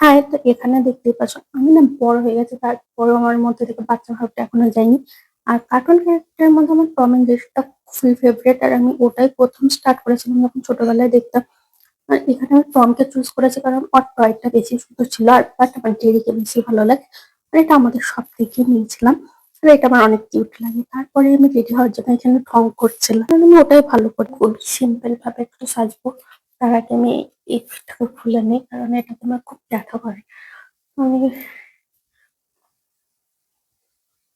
হ্যাঁ, তো এখানে দেখতেই পাচ্ছ আমি না বড় হয়ে গেছি তারপরেও আমার মধ্যে থেকে বাচ্চা ভাবটা এখনও যায়নি। আর কার্টুন ক্যারেক্টারের মধ্যে আমার টম এন্ড জেরিটা খুবই ফেভারিট আর আমি ওটাই প্রথম স্টার্ট করেছিলাম যখন ছোটবেলায় দেখতাম। আর এখানে আমি টমকে চুজ করেছি কারণ ওর টয়টা বেশি সুন্দর ছিল আর বাট আমার জেরিকে বেশি ভালো লাগে। আর এটা আমাদের সব থেকে নিয়েছিলাম। আর এটা আমার অনেক কিউট লাগে। তারপরে আমি রেডি হওয়ার জন্য এখানে ঢং করছিলাম। আমি ওটাই ভালো করে খুব সিম্পল ভাবে একটু সাজবো। তার আগে আমি এই পিঠটাকে খুলে নিই, কারণ এটা তোমার খুব ব্যথা করে। আমি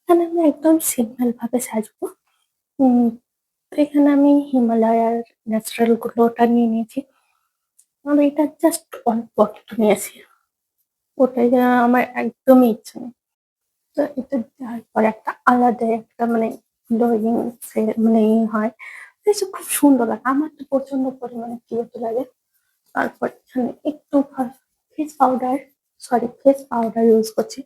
এখানে আমি একদম সিম্পল ভাবে সাজবো। এখানে আমি হিমালয়ার ন্যাচারাল গ্লোটা নিয়ে নিয়েছি। আর এটা জাস্ট অল্প একটু নিয়েছি। ওটাই আমার একদমই ইচ্ছা নেই। তো এটা দেওয়ার পরে একটা আলাদা একটা মানে ফে মানে হয়। খুব সুন্দর লাগে। আমার তো প্রচণ্ড পরিমাণে কিউট লাগে। তারপর এখানে একটু face powder sorry face powder use করছি।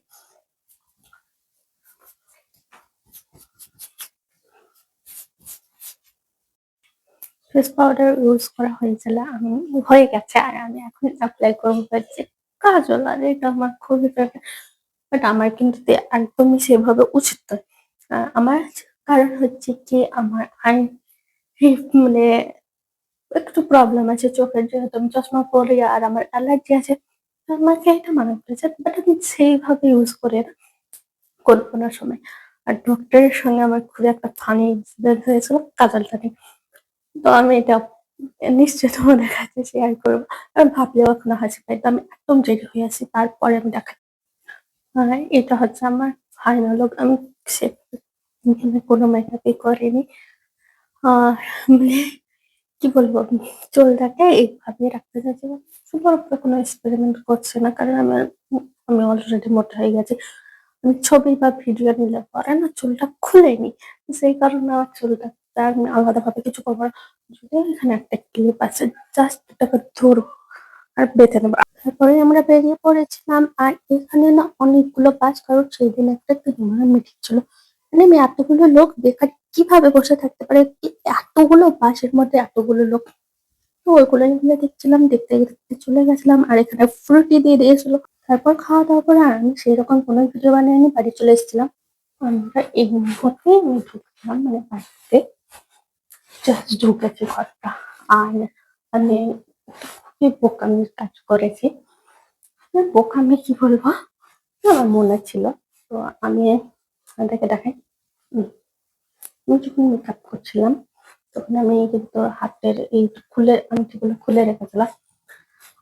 ফেস পাউডার ইউজ করা হয়েছিল আমি, হয়ে গেছে আর আমি এখন অ্যাপ্লাই করব হচ্ছে কাজল আর এটা আমার খুবই বাট আমার কিন্তু একদমই সেভাবে উচিত নয়। আমার কারণ হচ্ছে কি, আমার আই মানে একটু প্রবলেম আছে চোখের যেহেতু আমি চশমা পরি আর আমার অ্যালার্জি আছে। আমাকে এটা মানা করেছে বাট আমি সেইভাবে ইউজ করে করব না সময়। আর ডক্টরের সঙ্গে আমার খুব একটা ফানি ইনসিডেন্ট হয়েছিল কাজলটা নিয়ে। তো আমি এটা নিশ্চয়ই তোমাদের কাছে শেয়ার করব। আর ভাবলেও এখনও হাসি পায়। তো আমি একদম রেডি হয়ে আছি। তারপরে আমি দেখাই। এটা হচ্ছে আমার ফাইনাল। আমি সে কোনো মেকআপই করিনি। আর মানে কি বলব, চুলটাকে এইভাবে রাখতে চাইছি উপরে কোনো এক্সপেরিমেন্ট করছে না। কারণ আমার, আমি অলরেডি মোটা হয়ে গেছি। আমি ছবি বা ভিডিও নিলে পরে না চুলটা খুলে নিই। সেই কারণে আমার চুলটা আমি আলাদাভাবে কিছু করব না। যদিও এখানে একটা ক্লিপ আছে জাস্ট এটাকে ধরবো আর বেঁধে নেব। তারপরে আমরা বেরিয়ে পড়েছিলাম আর এখানে না অনেকগুলো বাস কারণ সেই দিন একটা টুর্নামেন্ট মিটিং ছিল। মানে আমি এতগুলো লোক বেকার কীভাবে বসে থাকতে পারে? এতগুলো বাসের মধ্যে এতগুলো লোক। তো ওইগুলো আমরা দেখছিলাম। দেখতে, দেখতে চলে গেছিলাম। আর এখানে ফ্রুটি দিয়ে দিয়েছিল। তারপর খাওয়া-দাওয়া করে আর আমি সেরকম কোনো ভিডিও বানাইনি। বাড়ি চলে এসেছিলাম। আমরা এই মুহূর্তে আমি মানে বাড়িতে। জাস্ট ঢুকেছি ঘরটা। আর আমি খুবই বোকামির কাজ করেছি। বোকামি কি বলব? আমার মনে ছিল। তো আমি আপনাদেরকে দেখাই। আমি যখন মেকআপ করছিলাম তখন আমি কিন্তু হাতের এই খুলে আংটিগুলো খুলে রেখেছিলাম।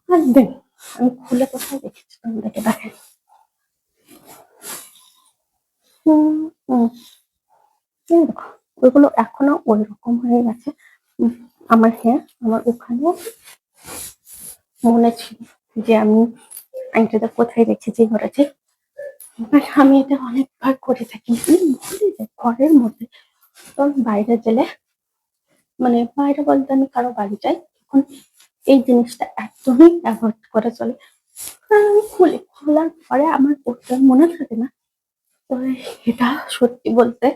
আর দেন আমি খুলে কোথায় রেখেছি হুম। এই দেখো ওইগুলো এখনও ওইরকম হয়ে গেছে। আমার হ্যাঁ, আমার ওখানে মনে ছিল যে আমি আংটিটা কোথায় রেখেছি করেছি। বাট আমি এটা অনেকবার করে থাকি। ঘরের মধ্যে। তো বাইরে গেলে মানে বাইরে বলতে আমি কারও বাড়ি যাই তখন এই জিনিসটা একদমই এভয়েড করে চলে। কারণ আমি খুলি। খোলার পরে আমার পড়তে মনে থাকে না। তো এটা সত্যি বলতে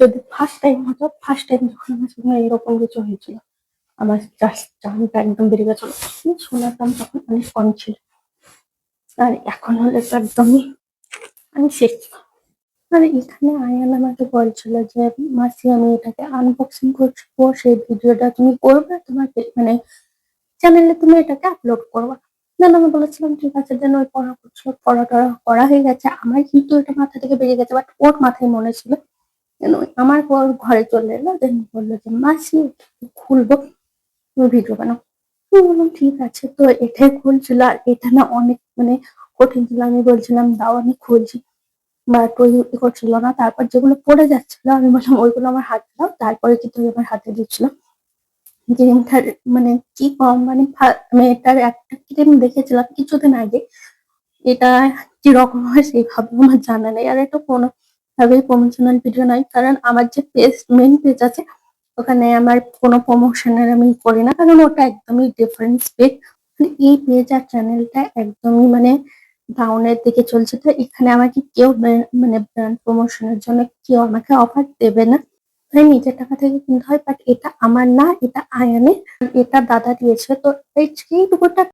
যদি ফার্স্ট টাইম হতো, ফার্স্ট টাইম যখন আমার সঙ্গে এরকম কিছু হয়েছিল। আমার জাস্ট জানটা একদম বেরিয়ে গেছিল। দাম তখন অনেক কম ছিল। আর এখন হলে তো একদমই আমি শেষ। আর এখানে আয়ান আমাকে বলছিল যে, মাসি, আমি এটাকে আনবক্সিং করব, সেই ভিডিওটা তুমি করবে তোমার মানে চ্যানেলে তুমি এটাকে আপলোড করবা। দেন আমি বলেছিলাম, ঠিক আছে দেন ওই পড়া করছিল। পড়া-টড়া করা হয়ে গেছে। আমার কিন্তু এটা মাথা থেকে বেরিয়ে গেছে বাট ওর মাথায় মনে ছিল। দেন আমার পর ঘরে চলে এলো। দেন বলল যে, মাসি খুলবো, তুমি ভিডিও বানাও। আমি বললাম, ঠিক আছে। তো এটাই খুলছিল, আর এটা না অনেক মানে কঠিন ছিল। আমি বলছিলাম, দাও, আমি খুলছি। ওই ই করছিল না। তারপর যেগুলো পড়ে যাচ্ছিল, আমি বললাম, ওইগুলো আমার হাতে দাও। তারপরে কিন্তু আমার হাতে দিচ্ছিল। ক্রিমটার মানে কি কম মানে আমি এটার একটা ক্রিম দেখেছিলাম কিছুদিন আগে। এটা কীরকম হয় সেভাবে আমার জানা নেই। আর এটা কোনোভাবেই প্রমোশনাল ভিডিও নয়। কারণ আমার যে পেজ মেন পেজ আছে, ওখানে আমার কোনো প্রমোশনের আমি করি না। কারণ ওটা একদমই ডিফারেন্ট পেজ। মানে এই পেজ আর চ্যানেলটা একদমই মানে ডাউন এর দিকে চলছে। তো এখানে আমাকে কেউ মানে ব্র্যান্ড প্রমোশনের জন্য কেউ আমাকে অফার দেবে না। তাই নিজের টাকা থেকে কিনতে হয়। বাট এটা আমার না, এটা আয়ানে এটা দাদা দিয়েছে। তো এই এইটুকুটা